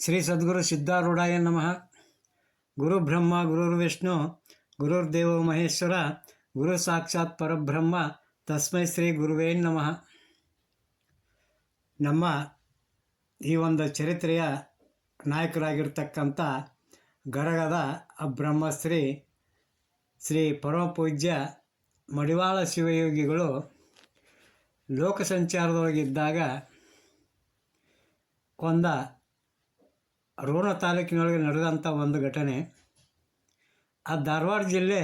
ಶ್ರೀ ಸದ್ಗುರು ಸಿದ್ಧಾರೂಢಾಯ ನಮಃ. ಗುರು ಬ್ರಹ್ಮ ಗುರುರ್ ದೇವೋ ಮಹೇಶ್ವರ, ಗುರು ಸಾಕ್ಷಾತ್ ಪರಬ್ರಹ್ಮ, ತಸ್ಮೈ ಶ್ರೀ ಗುರುವೇ ನಮಃ. ನಮ್ಮ ಈ ಒಂದು ಚರಿತ್ರೆಯ ನಾಯಕರಾಗಿರ್ತಕ್ಕಂಥ ಗರಗದ ಬ್ರಹ್ಮಶ್ರೀ ಶ್ರೀ ಪರಮ ಪೂಜ್ಯ ಮಡಿವಾಳ ಶಿವಯೋಗಿಗಳು ಲೋಕ ಸಂಚಾರದೊಳಗಿದ್ದಾಗ ಒಂದ ರೋಣ ತಾಲೂಕಿನೊಳಗೆ ನಡೆದಂಥ ಒಂದು ಘಟನೆ. ಆ ಧಾರವಾಡ ಜಿಲ್ಲೆ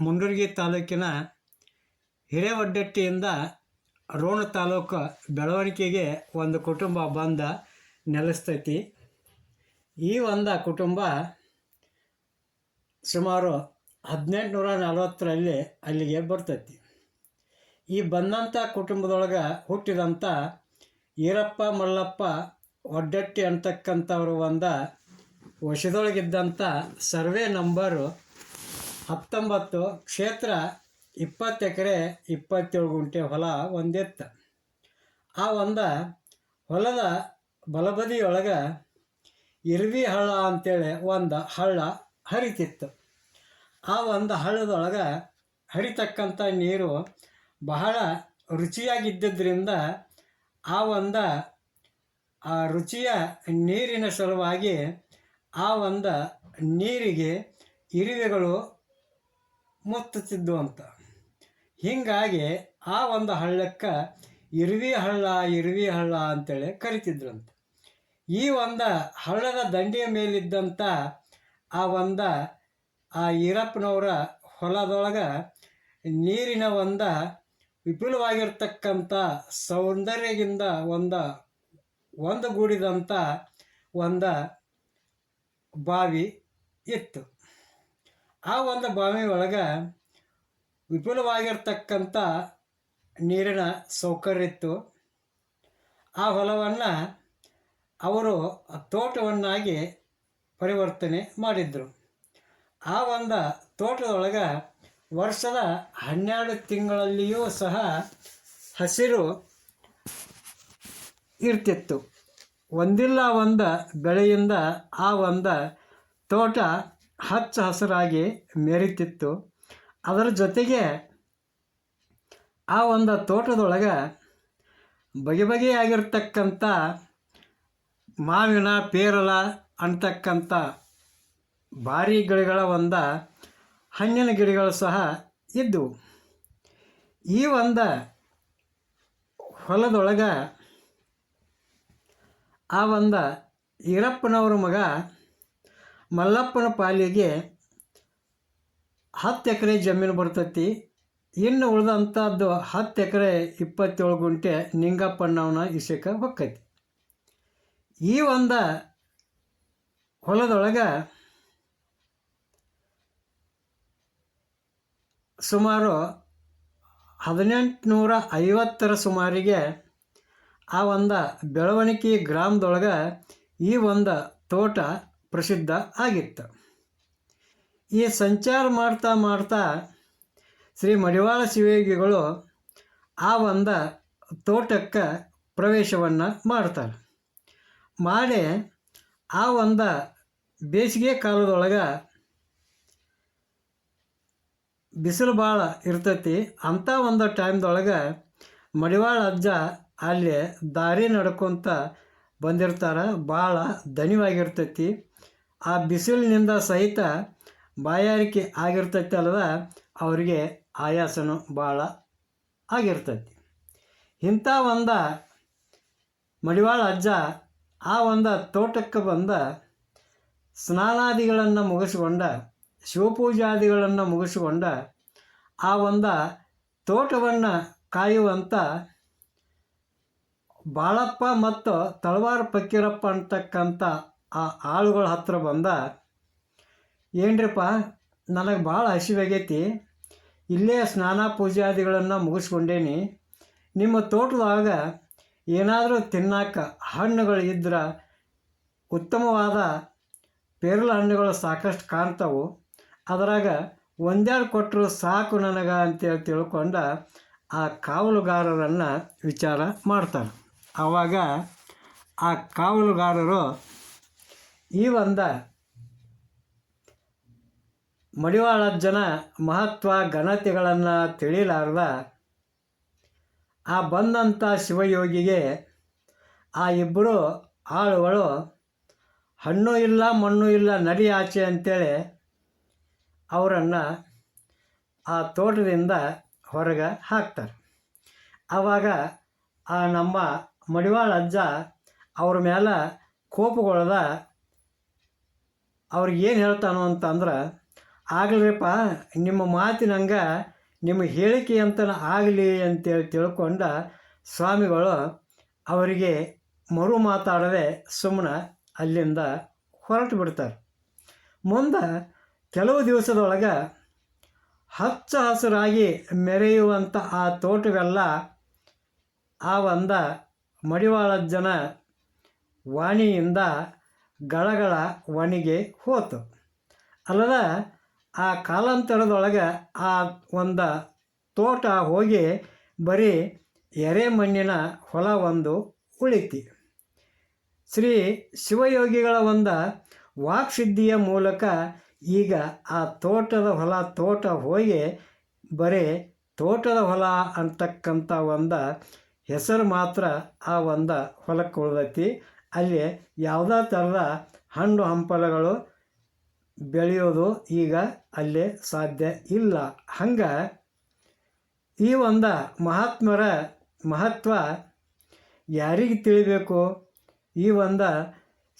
ಮುಂಡರ್ಗಿ ತಾಲೂಕಿನ ಹಿರೇವಡ್ಡಟ್ಟಿಯಿಂದ ರೋಣ ತಾಲೂಕು ಬೆಳವಣಿಗೆಗೆ ಒಂದು ಕುಟುಂಬ ಬಂದ ನೆಲೆಸ್ತೈತಿ ಈ ಒಂದು ಕುಟುಂಬ ಸುಮಾರು ಹದಿನೆಂಟುನೂರ ನಲವತ್ತರಲ್ಲಿ ಅಲ್ಲಿಗೆ ಬರ್ತೈತಿ. ಈ ಬಂದಂಥ ಕುಟುಂಬದೊಳಗೆ ಹುಟ್ಟಿದಂಥ ಈರಪ್ಪ, ಮಲ್ಲಪ್ಪ ಒಡ್ಡಟ್ಟಿ ಅಂತಕ್ಕಂಥವ್ರು ಒಂದ ವಶದೊಳಗಿದ್ದಂಥ ಸರ್ವೆ ನಂಬರು ಹತ್ತೊಂಬತ್ತು ಕ್ಷೇತ್ರ ಇಪ್ಪತ್ತು ಎಕರೆ ಇಪ್ಪತ್ತೇಳು ಗುಂಟೆ ಹೊಲ ಒಂದಿತ್ತು. ಆ ಒಂದು ಹೊಲದ ಬಲಬದಿಯೊಳಗೆ ಇರ್ವಿ ಹಳ್ಳ ಅಂತೇಳಿ ಒಂದು ಹಳ್ಳ ಹರಿತಿತ್ತು. ಆ ಒಂದು ಹಳ್ಳದೊಳಗೆ ಹರಿತಕ್ಕಂಥ ನೀರು ಬಹಳ ರುಚಿಯಾಗಿದ್ದರಿಂದ ಆ ಒಂದು ಆ ರುಚಿಯ ನೀರಿನ ಸಲುವಾಗಿ ಆ ಒಂದು ನೀರಿಗೆ ಇರುವೆಗಳು ಮುತ್ತುತ್ತಿದ್ದು ಅಂತ ಹೀಗಾಗಿ ಆ ಒಂದು ಹಳ್ಳಕ್ಕೆ ಇರುವಿ ಹಳ್ಳ ಇರುವಿ ಹಳ್ಳ ಅಂತೇಳಿ ಕರಿತಿದ್ರಂತ. ಈ ಒಂದು ಹಳ್ಳದ ದಂಡೆಯ ಮೇಲಿದ್ದಂಥ ಆ ಒಂದು ಆ ಈರಪ್ಪನವರ ಹೊಲದೊಳಗೆ ನೀರಿನ ಒಂದು ವಿಪುಲವಾಗಿರ್ತಕ್ಕಂಥ ಸೌಂದರ್ಯದಿಂದ ಒಂದು ಒಂದು ಗೂಡಿದಂಥ ಒಂದು ಬಾವಿ ಇತ್ತು. ಆ ಒಂದು ಬಾವಿ ಒಳಗೆ ವಿಪುಲವಾಗಿರ್ತಕ್ಕಂಥ ನೀರಿನ ಸೌಕರ್ಯ ಇತ್ತು ಆ ಹೊಲವನ್ನು ಅವರು ತೋಟವನ್ನಾಗಿ ಪರಿವರ್ತನೆ ಮಾಡಿದರು. ಆ ಒಂದು ತೋಟದೊಳಗೆ ವರ್ಷದ ಹನ್ನೆರಡು ತಿಂಗಳಲ್ಲಿಯೂ ಸಹ ಹಸಿರು ಇರ್ತಿತ್ತು. ಒಂದಿಲ್ಲ ಒಂದು ಬೆಳೆಯಿಂದ ಆ ಒಂದು ತೋಟ ಹಚ್ಚ ಹಸಿರಾಗಿ ಮೆರಿತಿತ್ತು. ಅದರ ಜೊತೆಗೆ ಆ ಒಂದು ತೋಟದೊಳಗೆ ಬಗೆ ಬಗೆಯಾಗಿರ್ತಕ್ಕಂಥ ಮಾವಿನ ಪೇರಲ ಅಂತಕ್ಕಂಥ ಭಾರಿ ಗಿಡಗಳ ಒಂದು, ಹಣ್ಣಿನ ಗಿಡಗಳು ಸಹ ಇದ್ದವು ಈ ಒಂದು ಹೊಲದೊಳಗೆ ಆ ಒಂದು ಈರಪ್ಪನವ್ರ ಮಗ ಮಲ್ಲಪ್ಪನ ಪಾಲಿಗೆ ಹತ್ತು ಎಕರೆ ಜಮೀನು ಬರ್ತೈತಿ. ಇನ್ನು ಉಳಿದಂಥದ್ದು ಹತ್ತು ಎಕರೆ ಇಪ್ಪತ್ತೇಳು ಗುಂಟೆ ನಿಂಗಪ್ಪನವನ ಇಸಕ ಹೊಕ್ಕೈತಿ. ಈ ಒಂದು ಹೊಲದೊಳಗೆ ಸುಮಾರು ಹದಿನೆಂಟುನೂರ ಐವತ್ತರ ಸುಮಾರಿಗೆ ಆ ಒಂದು ಬೆಳವಣಿಗೆ ಗ್ರಾಮದೊಳಗೆ ಈ ಒಂದು ತೋಟ ಪ್ರಸಿದ್ಧ ಆಗಿತ್ತು. ಈ ಸಂಚಾರ ಮಾಡ್ತಾ ಮಾಡ್ತಾ ಶ್ರೀ ಮಡಿವಾಳ ಶಿವಯೋಗಿಗಳು ಆ ಒಂದು ತೋಟಕ್ಕೆ ಪ್ರವೇಶವನ್ನು ಮಾಡ್ತಾರೆ. ಮಾಡಿ ಆ ಒಂದು ಬೇಸಿಗೆ ಕಾಲದೊಳಗೆ ಬಿಸಿಲು ಭಾಳ ಇರ್ತೈತಿ. ಅಂಥ ಒಂದು ಟೈಮ್ದೊಳಗೆ ಮಡಿವಾಳ ಅಜ್ಜ ಅಲ್ಲಿ ದಾರಿ ನಡ್ಕೊತ ಬಂದಿರ್ತಾರೆ ಭಾಳ ದಣಿವಾಗಿರ್ತೈತಿ ಆ ಬಿಸಿಲಿನಿಂದ ಸಹಿತ ಬಾಯಾರಿಕೆ ಆಗಿರ್ತೈತಿ ಅಲ್ಲದ, ಅವರಿಗೆ ಆಯಾಸನೂ ಭಾಳ ಆಗಿರ್ತೈತಿ. ಇಂಥ ಒಂದು ಮಡಿವಾಳ ಅಜ್ಜ ಆ ಒಂದು ತೋಟಕ್ಕೆ ಬಂದ, ಸ್ನಾನಾದಿಗಳನ್ನು ಮುಗಿಸ್ಕೊಂಡ, ಶಿವಪೂಜಾದಿಗಳನ್ನು ಮುಗಿಸ್ಕೊಂಡ, ಆ ಒಂದು ತೋಟವನ್ನು ಕಾಯುವಂಥ ಬಾಳಪ್ಪ ಮತ್ತು ತಳವಾರ ಪಕ್ಕೀರಪ್ಪ ಅಂತಕ್ಕಂಥ ಆ ಆಳುಗಳ ಹತ್ರ ಬಂದ, ಏನ್ರಿಪ್ಪ, ನನಗೆ ಭಾಳ ಹಸಿವಾಗೈತಿ. ಇಲ್ಲೇ ಸ್ನಾನ ಪೂಜಾದಿಗಳನ್ನು ಮುಗಿಸ್ಕೊಂಡೇನಿ. ನಿಮ್ಮ ತೋಟದಾಗ ಏನಾದರೂ ತಿನ್ನಾಕ ಹಣ್ಣುಗಳು ಇದ್ರೆ ಉತ್ತಮವಾದ ಪೇರಲ ಹಣ್ಣುಗಳು ಸಾಕಷ್ಟು ಕಾಣ್ತಾವು. ಅದರಾಗ ಒಂದೆರಡು ಕೊಟ್ಟರು ಸಾಕು ನನಗೆ ಅಂತೇಳಿ ತಿಳ್ಕೊಂಡ ಆ ಕಾವಲುಗಾರರನ್ನು ವಿಚಾರ ಮಾಡ್ತಾರೆ ಆವಾಗ ಆ ಕಾವಲುಗಾರರು ಈ ಒಂದ ಜನ ಮಹತ್ವ ಘನತೆಗಳನ್ನು ತಿಳಿಲಾರ್ದ ಆ ಬಂದಂಥ ಶಿವಯೋಗಿಗೆ ಆ ಇಬ್ಬರು ಆಳುಗಳು ಹಣ್ಣು ಇಲ್ಲ ಮಣ್ಣು ಇಲ್ಲ ನಡಿ ಆಚೆ ಅಂತೇಳಿ ಅವರನ್ನು ಆ ತೋಟದಿಂದ ಹೊರಗೆ ಹಾಕ್ತಾರೆ. ಆವಾಗ ಆ ನಮ್ಮ ಮಡಿವಾಳ ಅಜ್ಜ ಅವ್ರ ಮೇಲೆ ಕೋಪಗೊಳ್ದ ಅವ್ರಿಗೆ ಏನು ಹೇಳ್ತಾನೋ ಅಂತಂದ್ರೆ ಆಗಲಿಪ್ಪ ನಿಮ್ಮ ಮಾತಿನಂಗೆ ನಿಮ್ಮ ಹೇಳಿಕೆ ಅಂತ ಆಗಲಿ ಅಂತೇಳಿ ತಿಳ್ಕೊಂಡ ಸ್ವಾಮಿಗಳು ಅವರಿಗೆ ಮರು ಮಾತಾಡದೆ ಸುಮ್ಮನೆ ಅಲ್ಲಿಂದ ಹೊರಟು ಬಿಡ್ತಾರೆ. ಮುಂದೆ ಕೆಲವು ದಿವಸದೊಳಗೆ ಹಚ್ಚ ಹಸಿರಾಗಿ ಮೆರೆಯುವಂಥ ಆ ತೋಟವೆಲ್ಲ ಆ ಒಂದ ಮಡಿವಾಳಜ್ಜನ ವಾಣಿಯಿಂದ ಗಳಗಳ ವಣಿಗೆ ಹೋತು. ಅಲ್ಲದ ಆ ಕಾಲಾಂತರದೊಳಗೆ ಆ ಒಂದು ತೋಟ ಹೋಗಿ ಬರೀ ಎರೆಮಣ್ಣಿನ ಹೊಲ ಒಂದು ಉಳಿತಿ. ಶ್ರೀ ಶಿವಯೋಗಿಗಳ ಒಂದು ವಾಕ್ಸಿದ್ಧಿಯ ಮೂಲಕ ಈಗ ಆ ತೋಟದ ಹೊಲ ತೋಟ ಹೋಗಿ ಬರೀ ತೋಟದ ಹೊಲ ಅಂತಕ್ಕಂಥ ಒಂದು ಹೆಸರು ಮಾತ್ರ ಆ ಒಂದು ಹೊಲಕ್ಕೆ ಉಳ್ದೈತಿ. ಅಲ್ಲಿ ಯಾವುದೇ ಥರದ ಹಣ್ಣು ಹಂಪಲಗಳು ಬೆಳೆಯೋದು ಈಗ ಅಲ್ಲಿ ಸಾಧ್ಯ ಇಲ್ಲ. ಹಂಗೆ ಈ ಒಂದು ಮಹಾತ್ಮರ ಮಹತ್ವ ಯಾರಿಗೆ ತಿಳಿಬೇಕು? ಈ ಒಂದು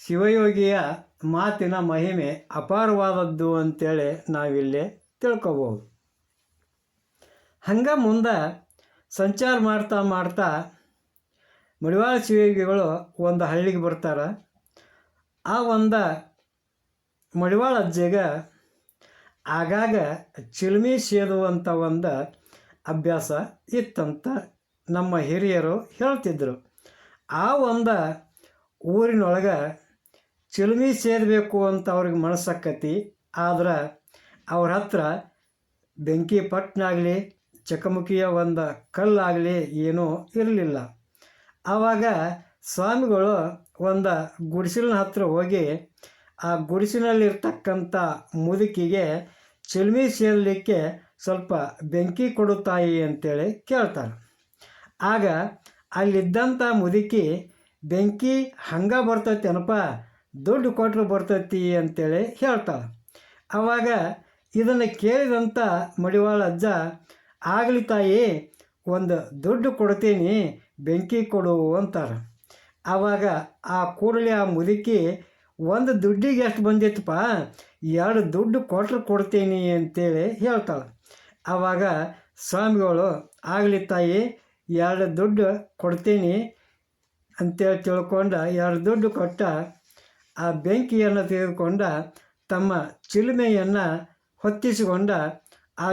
ಶಿವಯೋಗಿಯ ಮಾತಿನ ಮಹಿಮೆ ಅಪಾರವಾದದ್ದು ಅಂತೇಳಿ ನಾವಿಲ್ಲಿ ತಿಳ್ಕೊಬೋದು. ಹಂಗೆ ಮುಂದೆ ಸಂಚಾರ ಮಾಡ್ತಾ ಮಾಡ್ತಾ ಮಡಿವಾಳ ಶಿವಯೋಗಿಗಳು ಒಂದು ಹಳ್ಳಿಗೆ ಬರ್ತಾರೆ. ಆ ಒಂದು ಮಡಿವಾಳ ಅಜ್ಜಿಗೆ ಆಗಾಗ ಚಿಲ್ಮಿ ಸೇದುವಂಥ ಒಂದು ಅಭ್ಯಾಸ ಇತ್ತಂತ ನಮ್ಮ ಹಿರಿಯರು ಹೇಳ್ತಿದ್ದರು ಆ ಒಂದು ಊರಿನೊಳಗೆ ಚಿಲ್ಮಿ ಸೇದಬೇಕು ಅಂತ ಅವ್ರಿಗೆ ಮನಸ್ಸಕ್ಕತಿ ಆದ್ರೆ ಅವ್ರ ಹತ್ರ ಬೆಂಕಿ ಪಟ್ಟನಾಗಲಿ ಚಕಮುಕಿಯ ಒಂದು ಕಲ್ಲಾಗಲಿ ಏನೂ ಇರಲಿಲ್ಲ. ಆವಾಗ ಸ್ವಾಮಿಗಳು ಒಂದು ಗುಡಿಸಲಿನ ಹತ್ರ ಹೋಗಿ ಆ ಗುಡಿಸಿನಲ್ಲಿರ್ತಕ್ಕಂಥ ಮುದುಕಿಗೆ, ಚಿಲ್ಮಿ ಸೇರಲಿಕ್ಕೆ ಸ್ವಲ್ಪ ಬೆಂಕಿ ಕೊಡುತ್ತಾಯಿ ತಾಯಿ ಅಂತೇಳಿ ಕೇಳ್ತಾರೆ ಆಗ ಅಲ್ಲಿದ್ದಂಥ ಮುದುಕಿ, ಬೆಂಕಿ ಹಂಗೆ ಬರ್ತೈತೇನಪ್ಪ, ದುಡ್ಡು ಕೊಟ್ಟರು ಬರ್ತೈತಿ ಅಂತೇಳಿ ಹೇಳ್ತಾಳೆ. ಆವಾಗ ಇದನ್ನು ಕೇಳಿದಂಥ ಮಡಿವಾಳ ಅಜ್ಜ ಆಗಲಿ ತಾಯಿ, ಒಂದು ದುಡ್ಡು ಕೊಡ್ತೀನಿ, ಬೆಂಕಿ ಕೊಡು ಅಂತಾರೆ. ಆವಾಗ ಆ ಕೂಡಲೇ ಆ ಮುದುಕಿ, ಒಂದು ದುಡ್ಡಿಗೆ ಎಷ್ಟು ಬಂದಿತ್ತಪ್ಪ ಎರಡು ದುಡ್ಡು ಕೊಟ್ಟರು ಕೊಡ್ತೀನಿ ಅಂತೇಳಿ ಹೇಳ್ತಾಳೆ. ಆವಾಗ ಸ್ವಾಮಿಗಳು, ಆಗಲಿ ತಾಯಿ, ಎರಡು ದುಡ್ಡು ಕೊಡ್ತೀನಿ ಅಂತೇಳಿ ತಿಳ್ಕೊಂಡ ಎರಡು ದುಡ್ಡು ಕೊಟ್ಟ ಆ ಬೆಂಕಿಯನ್ನು ತೆಗೆದುಕೊಂಡ ತಮ್ಮ ಚಿಲುಮೆಯನ್ನು ಹೊತ್ತಿಸಿಕೊಂಡ ಆ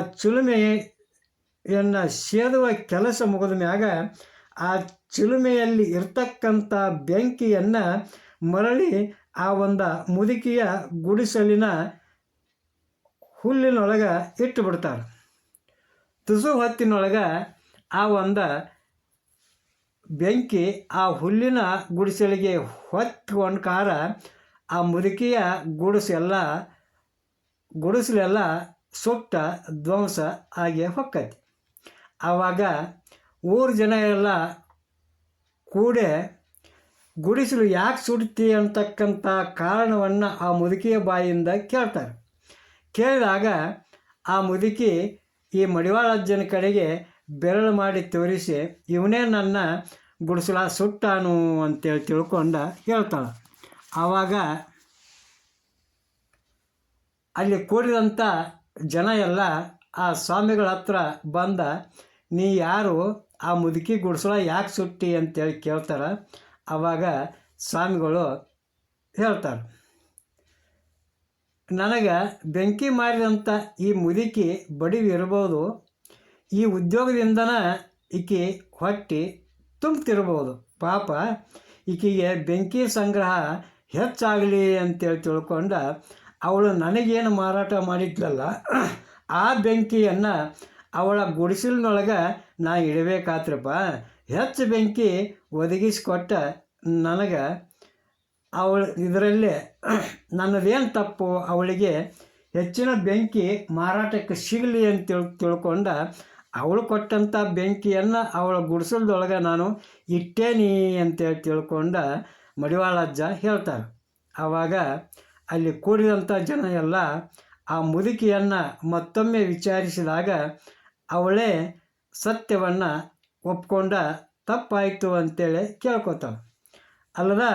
ಚಿಲುಮೆಯನ್ನು ಸೇದುವ ಕೆಲಸ ಮುಗಿದ ಮ್ಯಾಗ ಆ ಚಿಲುಮೆಯಲ್ಲಿ ಇರ್ತಕ್ಕಂಥ ಬೆಂಕಿಯನ್ನು ಮರಳಿ ಆ ಒಂದು ಮುದುಕಿಯ ಗುಡಿಸಲಿನ ಹುಲ್ಲಿನೊಳಗೆ ಇಟ್ಟು ಬಿಡ್ತಾರೆ ತುಸು ಹೊತ್ತಿನೊಳಗೆ ಆ ಒಂದು ಬೆಂಕಿ ಆ ಹುಲ್ಲಿನ ಗುಡಿಸಲಿಗೆ ಹೊತ್ಕೊಂಡು ಕಾರ ಆ ಮುದುಕಿಯ ಗುಡಿಸೆಲ್ಲ ಗುಡಿಸಲೆಲ್ಲ ಸುಟ್ಟ ಧ್ವಂಸ ಆಗಿ ಹೊಕ್ಕೈತಿ. ಆವಾಗ ಊರು ಜನ ಎಲ್ಲ ಕೂಡೆ ಗುಡಿಸಲು ಯಾಕೆ ಸುಡ್ತಿ ಅಂತಕ್ಕಂಥ ಕಾರಣವನ್ನು ಆ ಮುದುಕಿಯ ಬಾಯಿಂದ ಕೇಳ್ತಾರೆ. ಕೇಳಿದಾಗ ಆ ಮುದುಕಿ ಈ ಮಡಿವಾಳಜ್ಜನ ಕಡೆಗೆ ಬೆರಳು ಮಾಡಿ ತೋರಿಸಿ, ಇವನೇ ನನ್ನ ಗುಡಿಸಲ ಸುಟ್ಟಾನು ಅಂತೇಳಿ ತಿಳ್ಕೊಂಡು ಹೇಳ್ತಾಳೆ. ಆವಾಗ ಅಲ್ಲಿ ಕೂಡಿದಂಥ ಜನ ಎಲ್ಲ ಆ ಸ್ವಾಮಿಗಳ ಹತ್ರ ಬಂದ ನೀ ಯಾರು? ಆ ಮುದುಕಿ ಗುಡಿಸೋಳ ಯಾಕೆ ಸುಟ್ಟಿ ಅಂತೇಳಿ ಕೇಳ್ತಾರೆ. ಆವಾಗ ಸ್ವಾಮಿಗಳು ಹೇಳ್ತಾರೆ. ನನಗೆ ಬೆಂಕಿ ಮಾರಿದಂಥ ಈ ಮುದುಕಿ ಬಡಿವಿರ್ಬೋದು ಈ ಉದ್ಯೋಗದಿಂದನ ಈಕೆ ಹೊಟ್ಟಿ ತುಂಬ್ತಿರ್ಬೋದು. ಪಾಪ, ಈಕೆಗೆ ಬೆಂಕಿ ಸಂಗ್ರಹ ಹೆಚ್ಚಾಗಲಿ ಅಂತೇಳಿ ತಿಳ್ಕೊಂಡ ಅವಳು ನನಗೇನು ಮಾರಾಟ ಮಾಡಿದ್ಲಲ್ಲ, ಆ ಬೆಂಕಿಯನ್ನು ಅವಳ ಗುಡಿಸಲಿನೊಳಗೆ ನಾ ಇಡಬೇಕಾತ್ರಪ್ಪ ಹೆಚ್ಚು ಬೆಂಕಿ ಒದಗಿಸಿಕೊಟ್ಟ ನನಗೆ ಅವಳು ಇದರಲ್ಲಿ ನನ್ನದೇನು ತಪ್ಪು? ಅವಳಿಗೆ ಹೆಚ್ಚಿನ ಬೆಂಕಿ ಮಾರಾಟಕ್ಕೆ ಸಿಗಲಿ ಅಂತ ತಿಳ್, ತಿಳ್ಕೊಂಡ ಅವಳು ಕೊಟ್ಟಂಥ ಬೆಂಕಿಯನ್ನು ಅವಳ ಗುಡಿಸಲ್ದೊಳಗೆ ನಾನು ಇಟ್ಟೇನಿ ಅಂತೇಳಿ ತಿಳ್ಕೊಂಡ ಮಡಿವಾಳ ಅಜ್ಜ ಹೇಳ್ತಾರೆ ಆವಾಗ ಅಲ್ಲಿ ಕೂಡಿದಂಥ ಜನ ಎಲ್ಲ ಆ ಮುದುಕಿಯನ್ನು ಮತ್ತೊಮ್ಮೆ ವಿಚಾರಿಸಿದಾಗ ಅವಳೇ ಸತ್ಯವನ್ನು ಒಪ್ಕೊಂಡ ತಪ್ಪಾಯಿತು ಅಂತೇಳಿ ಕೇಳ್ಕೊತಾಳೆ. ಅಲ್ಲದ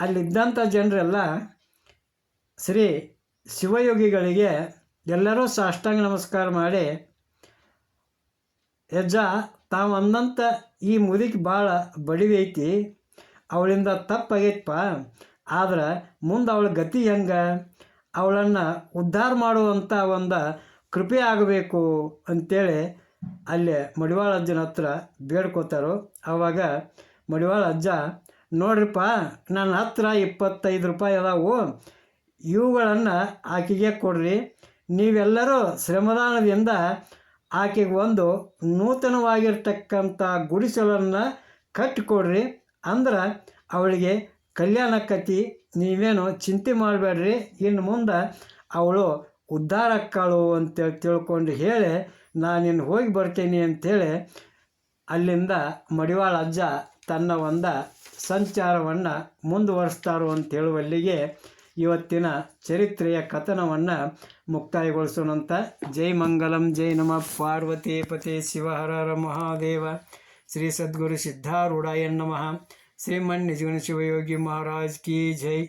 ಅಲ್ಲಿದ್ದಂಥ ಜನರೆಲ್ಲ ಶ್ರೀ ಶಿವಯೋಗಿಗಳಿಗೆ ಎಲ್ಲರೂ ಸಾಷ್ಟಾಂಗ ನಮಸ್ಕಾರ ಮಾಡಿ, ಯಜ್ಜ, ತಾವು ಅಂದಂಥ ಈ ಮುದುಕಿ ಭಾಳ ಬಡಿವೈತಿ, ಅವಳಿಂದ ತಪ್ಪಾಗೈತಪ್ಪ, ಆದ್ರೆ ಮುಂದೆ ಅವಳ ಗತಿ ಹೆಂಗೆ? ಅವಳನ್ನು ಉದ್ಧಾರ ಮಾಡುವಂಥ ಒಂದು ಕೃಪೆ ಆಗಬೇಕು ಅಂತೇಳಿ ಅಲ್ಲಿ ಮಡಿವಾಳ ಅಜ್ಜನ ಹತ್ರ ಬೇಡ್ಕೋತಾರೋ ಆವಾಗ ಮಡಿವಾಳ ಅಜ್ಜ, ನೋಡ್ರಿಪ್ಪ, ನನ್ನ ಹತ್ರ ಇಪ್ಪತ್ತೈದು ರೂಪಾಯಿ ಅದಾವು, ಇವುಗಳನ್ನು ಆಕೆಗೆ ಕೊಡ್ರಿ. ನೀವೆಲ್ಲರೂ ಶ್ರಮದಾನದಿಂದ ಆಕೆಗೆ ಒಂದು ನೂತನವಾಗಿರ್ತಕ್ಕಂಥ ಗುಡಿಸಲನ್ನು ಕಟ್ಟಿಕೊಡ್ರಿ. ಅಂದ್ರೆ ಅವಳಿಗೆ ಕಲ್ಯಾಣ ಕತಿ, ನೀವೇನು ಚಿಂತೆ ಮಾಡಬೇಡ್ರಿ. ಇನ್ನು ಮುಂದೆ ಅವಳು ಉದ್ಧಾರಕ್ಕಾಳು ಅಂತೇಳಿ ತಿಳ್ಕೊಂಡು ಹೇಳಿ, ನಾನಿನ್ನು ಹೋಗಿ ಬರ್ತೀನಿ ಅಂಥೇಳಿ ಅಲ್ಲಿಂದ ಮಡಿವಾಳ ಅಜ್ಜ ತನ್ನ ಒಂದು ಸಂಚಾರವನ್ನು ಮುಂದುವರಿಸ್ತಾರೋ ಅಂತ ಹೇಳುವಲ್ಲಿಗೆ ಇವತ್ತಿನ ಚರಿತ್ರೆಯ ಕಥನವನ್ನು ಮುಕ್ತಾಯಗೊಳಿಸೋಣಂತ. ಜೈ ಮಂಗಲಂ, ಜೈ ನಮ ಪಾರ್ವತಿ ಪತಿ ಶಿವ ಹರ ಹರ ಮಹಾದೇವ. ಶ್ರೀ ಸದ್ಗುರು ಸಿದ್ಧಾರೂಢಾಯ ನಮಃ. ಶ್ರೀಮನ್ ನಿಜಗುಣ ಶಿವಯೋಗಿ ಮಹಾರಾಜ್ ಕಿ ಜೈ.